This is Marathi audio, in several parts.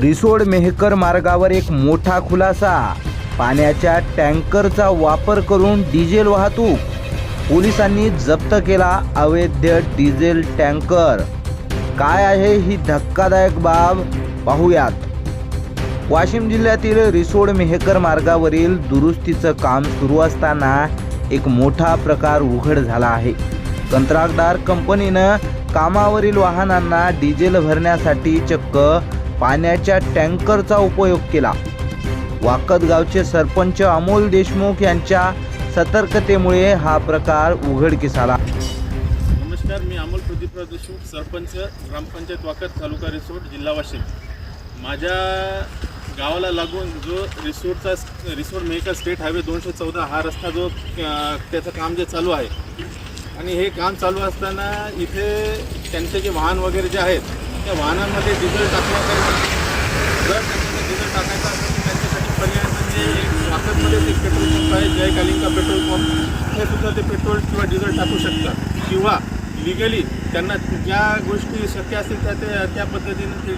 रिसोड मेहकर मार्गावर एक मोठा खुलासा. पाण्याच्या टँकरचा वापर करून डिझेल वाहतूक. पोलिसांनी जप्त केला अवैध डिझेल टँकर. काय आहे ही धक्कादायक बाब? पाहूयात. वाशिम जिल्ह्यातील रिसोड मेहकर मार्गावरील दुरुस्तीचं काम सुरू असताना एक मोठा प्रकार उघड झाला आहे. कंत्राटदार कंपनीनं कामावरील वाहनांना डिझेल भरण्यासाठी चक्क पाण्याच्या टँकरचा उपयोग केला. वाकद गावचे सरपंच अमोल देशमुख यांच्या सतर्कतेमुळे हा प्रकार उघडकीस आला. नमस्कार मी अमोल प्रदीपराव देशमुख सरपंच ग्रामपंचायत वाकत तालुका रिसोर्ट जिल्हा वाशिम. माझ्या गावाला लागून जो रिसोर्टचा रिसोर्ट मेकर स्टेट हायवे दोनशे चौदा हा रस्ता जो त्याचं काम जे चालू आहे. आणि हे काम चालू असताना इथे त्यांचे जे वाहन वगैरे जे आहेत त्या वाहनांमध्ये डिझेल टाकण्याकरिता जर त्यांच्याकडे डिझेल टाकायचं असेल तर त्यांच्यासाठी पर्याय म्हणजे एक वाकदमध्येच एक पेट्रोल पंप आहे जय कालिंका पेट्रोल पंप हे सुद्धा ते पेट्रोल किंवा डिझेल टाकू शकतात. किंवा लिगली त्यांना ज्या गोष्टी शक्य असतील त्या ते त्या पद्धतीने ते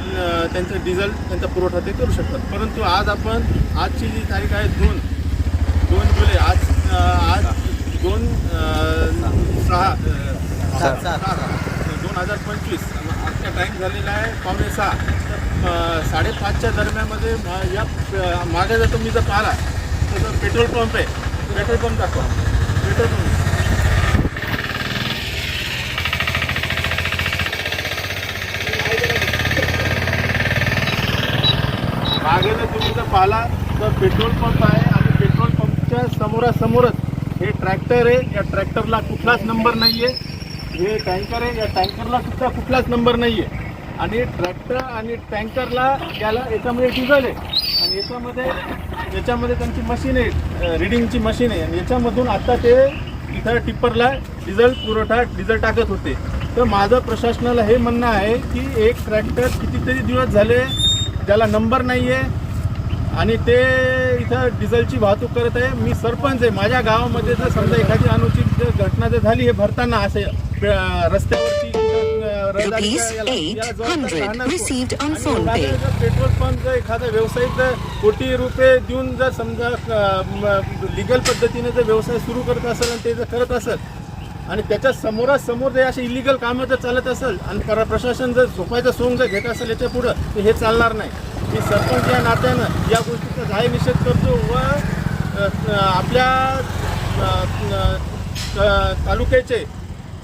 त्यांचं डिझेल त्यांचा पुरवठा ते करू शकतात. परंतु आज आपण आजची जी तारीख आहे दोन दोन जुलै आज आज दोन सहा दोन हजार पंचवीस. आजचा टाईम झालेला आहे? पावणे सहा. साडेपाचच्या दरम्यानमध्ये या मागे जर तुम्ही जर पाहिला तर पेट्रोल पंप आहे पेट्रोल पंप दाखवा. Petrol pump. मागे जर तुम्ही जर पाहिला तर पेट्रोल पंप आहे आणि पेट्रोल पंपच्या समोरासमोरच हे ट्रॅक्टर आहे. या ट्रॅक्टरला कुठलाच नंबर नाही आहे हे टँकर आहे या टँकरला सुद्धा कुठलाच नंबर नाही आहे आणि ट्रॅक्टर आणि टँकरला याला याच्यामध्ये डिझेल आहे. आणि याच्यामध्ये याच्यामध्ये त्यांची मशीन आहे रिडिंगची मशीन आहे. आणि याच्यामधून आता ते इथं टिप्परला डिझेल पुरवठा डिझेल टाकत होते. तर माझं प्रशासनाला हे म्हणणं आहे की एक ट्रॅक्टर कितीतरी दिवस झाले ज्याला नंबर नाही आहे आणि ते इथं डिझेलची वाहतूक करत आहे. मी सरपंच आहे. माझ्या गावामध्ये जर समजा एखादी अनुचित घटना जर झाली हे भरताना असे रस्त्यावरती अं, रहदारीच्या Rupees याला- याला जबाबदार 800 राहणार कोण? received on आणि phone एखादं pay. जर पेट्रोल पंप एखादा व्यावसायिक जर कोटी रुपये देऊन जर समजा लिगल पद्धतीने जर व्यवसाय सुरू करत असेल आणि ते जर करत असेल आणि त्याच्या समोरासमोर जर असे इलिगल कामं जर चालत असेल आणि पर प्रशासन जर झोपायचं सोंग जर घेत असेल याच्या पुढं तर हे चालणार नाही मी सरपंच या नात्यानं या गोष्टीचा जाहीर निषेध करतो व आपल्या तालुक्याचे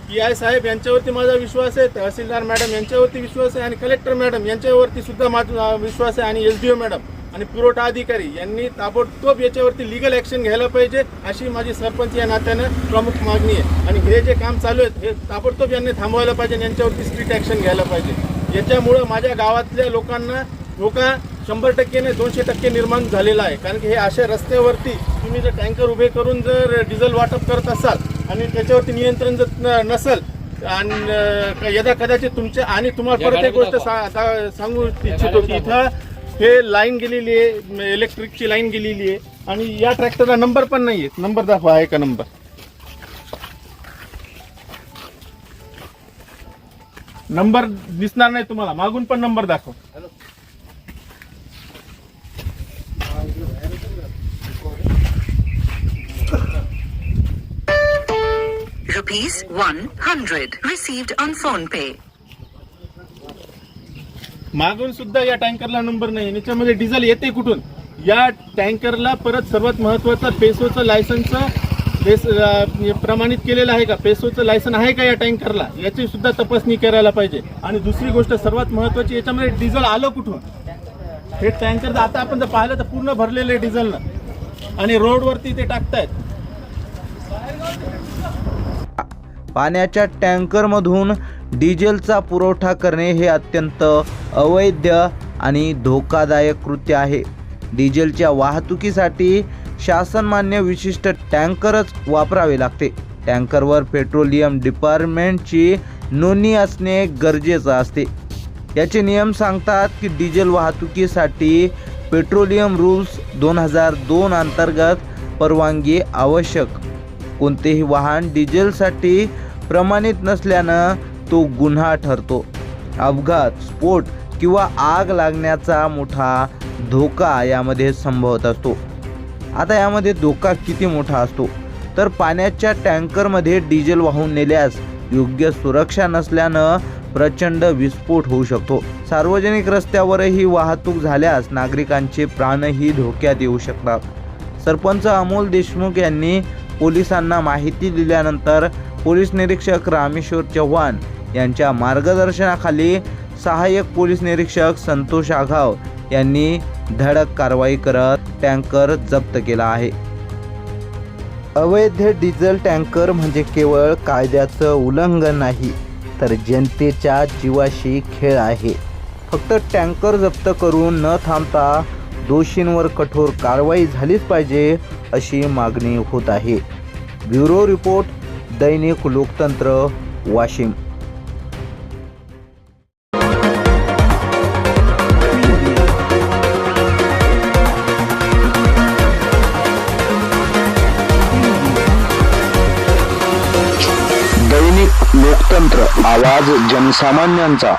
पी आय साहेब यांच्यावरती माझा विश्वास आहे तहसीलदार मॅडम यांच्यावरती विश्वास आहे आणि कलेक्टर मॅडम यांच्यावरती सुद्धा माझा विश्वास आहे आणि एस डी ओ मॅडम आणि पुरवठा अधिकारी यांनी ताबडतोब याच्यावरती लिगल ॲक्शन घ्यायला पाहिजे अशी माझी सरपंच या नात्यानं प्रमुख मागणी आहे. आणि हे जे काम चालू आहेत हे ताबडतोब यांनी थांबवायला पाहिजे आणि यांच्यावरती स्ट्रिक्ट ॲक्शन घ्यायला पाहिजे. याच्यामुळं माझ्या गावातल्या लोकांना धोका शंभर टक्केने दोनशे टक्के निर्माण झालेला आहे. कारण की हे अशा रस्त्यावरती तुम्ही जर टँकर उभे करून जर डिझेल वाटप करत असाल आणि त्याच्यावरती नियंत्रण जर नसेल आणि यदा कदाचित तुमच्या आणि तुम्हाला परत एक गोष्ट सांगू इच्छितो की इथं हे लाईन गेलेली आहे इलेक्ट्रिकची लाईन गेलेली आहे आणि या ट्रॅक्टरला नंबर पण नाही आहे नंबर दाखवा आहे का नंबर नंबर दिसणार नाही तुम्हाला. मागून पण नंबर दाखव. Rupees 100 received on phone pay. मागून सुद्धा या टँकरला नंबर नाही. याच्यामध्ये डिझेल येते कुठून? या टँकरला परत सर्वात महत्वाचं पेसोचं लायसनचं बेस म्हणजे प्रमाणित केलेलं आहे का? पेसोचं लायसन आहे का या टँकरला? याची सुद्धा तपासणी करायला पाहिजे. आणि दुसरी गोष्ट सर्वात महत्वाची याच्यामध्ये डिझेल आलं कुठून? हे टँकर आता आपण जर पाहिलं तर पूर्ण भरलेलं आहे डिझेलनं. आणि रोडवरती ते टाकतायत. पाण्याच्या टँकरमधून डिझेलचा पुरवठा करणे हे अत्यंत अवैध आणि धोकादायक कृत्य आहे. डिझेलच्या वाहतुकीसाठी शासनमान्य विशिष्ट टँकरच वापरावे लागते. टँकरवर पेट्रोलियम डिपार्टमेंटची नोंदणी असणे गरजेचं असते. याचे नियम सांगतात की डिझेल वाहतुकीसाठी पेट्रोलियम रूल्स दोन हजार दोन अंतर्गत परवानगी आवश्यक. कोणतेही वाहन डिझेलसाठी प्रमाणित नसल्यानं तो गुन्हा ठरतो. अपघात स्फोट किंवा आग लागण्याचा मोठा धोका यामध्ये संभवत असतो. आता यामध्ये धोका किती मोठा असतो? तर पाण्याच्या टँकरमध्ये डिझेल वाहून नेल्यास योग्य सुरक्षा नसल्यानं प्रचंड विस्फोट होऊ शकतो. सार्वजनिक रस्त्यावरही वाहतूक झाल्यास नागरिकांचे प्राणही धोक्यात येऊ शकतात. सरपंच अमोल देशमुख यांनी पोलिसांना माहिती दिल्यानंतर पोलीस निरीक्षक रामेश्वर चव्हाण यांच्या मार्गदर्शनाखाली सहाय्यक पोलीस निरीक्षक संतोष आघाव यांनी धडक कारवाई करत टँकर जप्त केला आहे. अवैध डिझेल टँकर म्हणजे केवळ कायद्याचं उल्लंघन नाही तर जनतेच्या जीवाशी खेळ आहे. फक्त टँकर जप्त करून न थांबता दोषींवर कठोर कारवाई झालीच पाहिजे अशी मागणी होत आहे. ब्युरो रिपोर्ट दैनिक लोकतंत्र वाशिम. दैनिक लोकतंत्र आवाज जनसामान्यांचा.